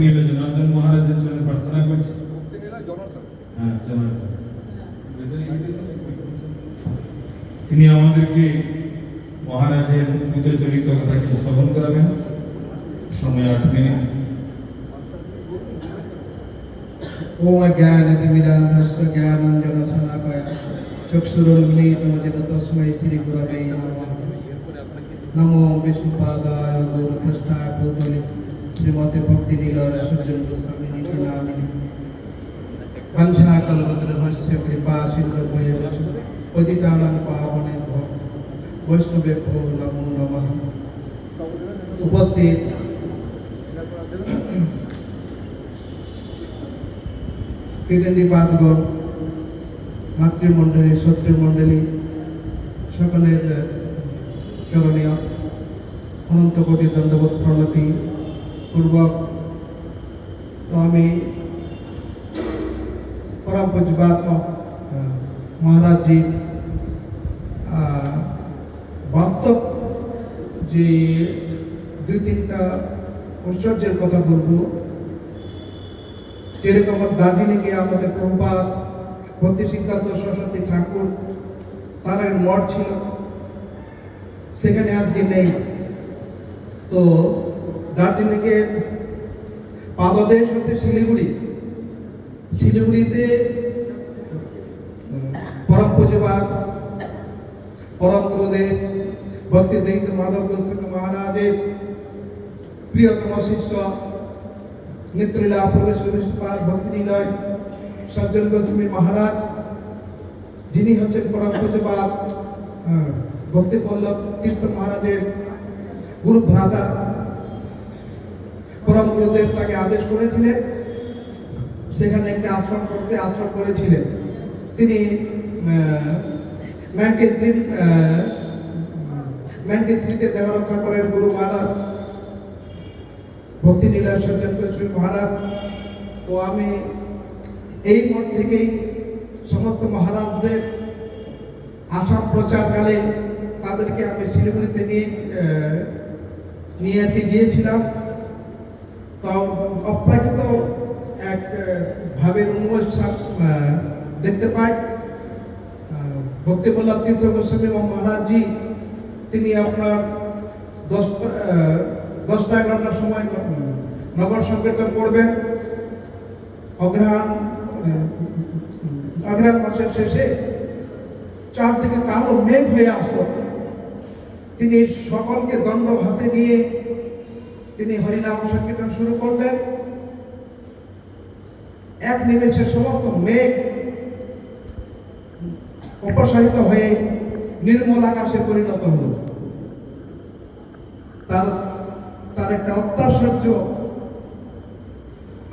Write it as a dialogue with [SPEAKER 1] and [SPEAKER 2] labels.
[SPEAKER 1] নীল জনার্দন মহারাজের জন্য প্রার্থনা করছি। হ্যাঁ জনার্দন। তিনি আমাদেরকে মহারাজের পূজাচরিত কথাটি শ্রবণ করাবেন। সময় আট মিনিট।
[SPEAKER 2] ওম অজ্ঞানতিমিরান্ধস্য জ্ঞানঞ্জন শলাকায় চক্ষুরুন্মীলিতমজেন তস্মৈ শ্রীগুরবে নমঃ। নমো বিষ্ণুপাদায় গৌরপুষ্ঠায় শ্রীমতে ভক্তি নিগর সজ্জন গোস্বামী নীতিনাম হংসা কলবদ্র হস্য কৃপা সিন্ধু ভৈব পতিতানাং পাবনে বৈষ্ণবে নমো নমঃ। উপস্থিত। কীর্তনীপাতগণ মাতৃমণ্ডলী, শত্রুমণ্ডলী, সকলের চরণীয়। অনন্ত কোটি দণ্ডবোধ প্রণতি। পূর্বক তো আমি পরম পূজ্যবাদ মহারাজজি বাস্তব যে দুই তিনটা ঐশ্বর্যের কথা বলব, যেরকম দার্জিলিংয়ে আমাদের প্রভুপাত ভক্তি সিদ্ধান্ত সরস্বতী ঠাকুর, তার এক মঠ ছিল, সেখানে আজকে নেই। তো দার্জিলিংয়ে পাদদেশ হচ্ছে শিলিগুড়ি। শিলিগুড়িতে পরম পূজবাদ পরম গুরুদেব ভক্তি দৈত মাধব গোস্বামী মহারাজের প্রিয়তম শিষ্য নিত্যলীলা প্রবেশ বিষ্ণুপাদ ভক্তি নিলয় সজ্জন গোস্বামী মহারাজ। যিনি হচ্ছেন পরম পূজবাদ ভক্তি পল্লব তীর্থ মহারাজের গুরু ভ্রাতা। পরম গুরুদেব তাকে আদেশ করেছিলেন, সেখানে একটা আশ্রম করতে আশ্রম করেছিলেন। তিনি নাইনটি থ্রি নাইনটি থ্রিতে দেহ রক্ষা করেন গুরু মহারাজ। ভক্তি নীলায় সজ্জন করেছিলেন মহারাজ। তো আমি এই মঠ থেকেই সমস্ত মহারাজদের আসাম প্রচারকালে তাদেরকে আমি শিলিগুড়িতে নিয়ে নিয়ে গিয়েছিলাম। তো অপ্রাকৃত এক আহ, উন্মেষ দেখতে পাই। ভক্তি বল্লভ তীর্থ গোস্বামী মহারাজজি তিনি আপনার দশটা দশটা এগারোটার সময় নগর সংকীর্তন করবেন। অগ্রহায়ণ অগ্রহায়ণ মাসের শেষে চারদিকে কালো মেঘ হয়ে আসলো। তিনি সকলকে দণ্ড হাতে নিয়ে তিনি হরিনাম সংকীর্তন শুরু করলেন। এক নিমেষে সমস্ত মেঘ অপসারিত হয়ে নির্মল আকাশে পরিণত হল। তার তার একটা অত্যাশ্চর্য